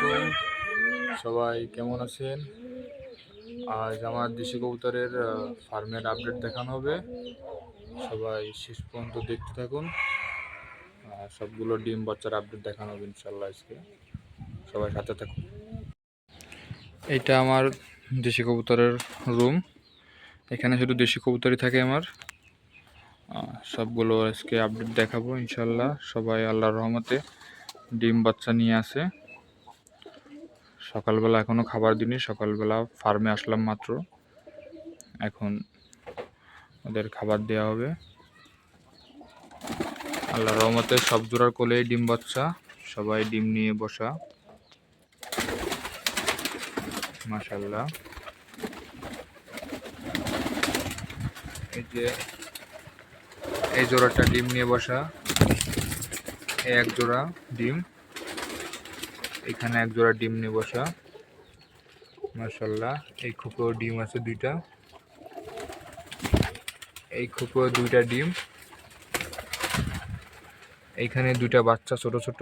আলাইকুম। সবাই কেমন আছেন? আজ আমার দেশি কবুতরের ফার্মের আপডেট দেখানো হবে। সবাই শেষ পর্যন্ত দেখতে থাকুন। সবগুলো ডিম বাচ্চার আপডেট দেখানো হবে ইনশাল্লাহ আজকে। সবাই সাথে থাকুন। এটা আমার দেশি কবুতরের রুম এখানে শুধু দেশি কবুতরই থাকে আমার। সবগুলো আজকে আপডেট দেখাবো ইনশাল্লাহ সবাই আল্লাহর রহমতে ডিম বাচ্চা নিয়ে আসে সকালবেলা এখনও খাবার দিনি সকালবেলা ফার্মে আসলাম মাত্র। এখন ওদের খাবার দেওয়া হবে। আল্লাহ রহমতে সব জোড়ার কোলেই ডিম বাচ্চা, সবাই ডিম নিয়ে বসা। মাশাল্লাহ এই যে, এই জোড়াটা ডিম নিয়ে বসা। এক জোড়া ডিম। এখানে এক জোড়া ডিম নিয়ে বসা মাশাল্লাহ এই খোপেও ডিম আছে দুইটা। এই খোপেও দুইটা ডিম। এইখানে দুইটা বাচ্চা ছোট ছোট।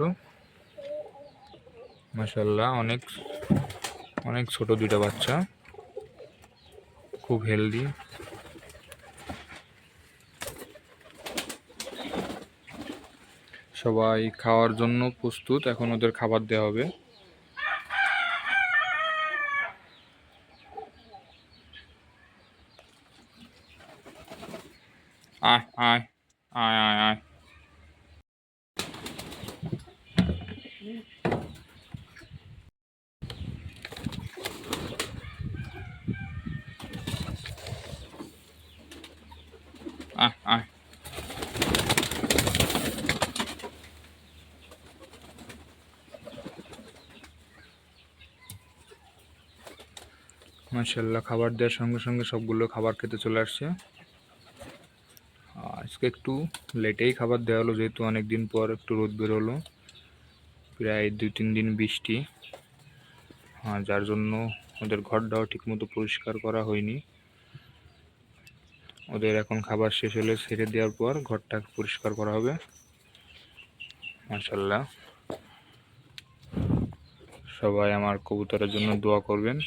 মাশাল্লাহ অনেক অনেক ছোট দুইটা বাচ্চা। খুব হেলদি সবাই খাওয়ার জন্য প্রস্তুত, এখন ওদের খাবার দেওয়া হবে। আয় আয় আয় আয়। আয় আয়। মাশাল্লাহ খাবার দেওয়ার সঙ্গে সঙ্গে সবগুলো খাবার খেতে চলে আসছে। আজকে একটু লেটেই খাবার দেওয়া হলো, যেহেতু অনেক দিন পর একটু রোদ বেরোলো প্রায় দুই তিন দিন বৃষ্টি। যার জন্য ওদের ঘরটাও ঠিকমতো পরিষ্কার করা হয়নি। ওদের এখন খাবার শেষ হলে ছেড়ে দেওয়ার পর ঘরটা পরিষ্কার করা হবে। মাশাল্লাহ সবাই আমার কবুতরের জন্য দোয়া করবেন।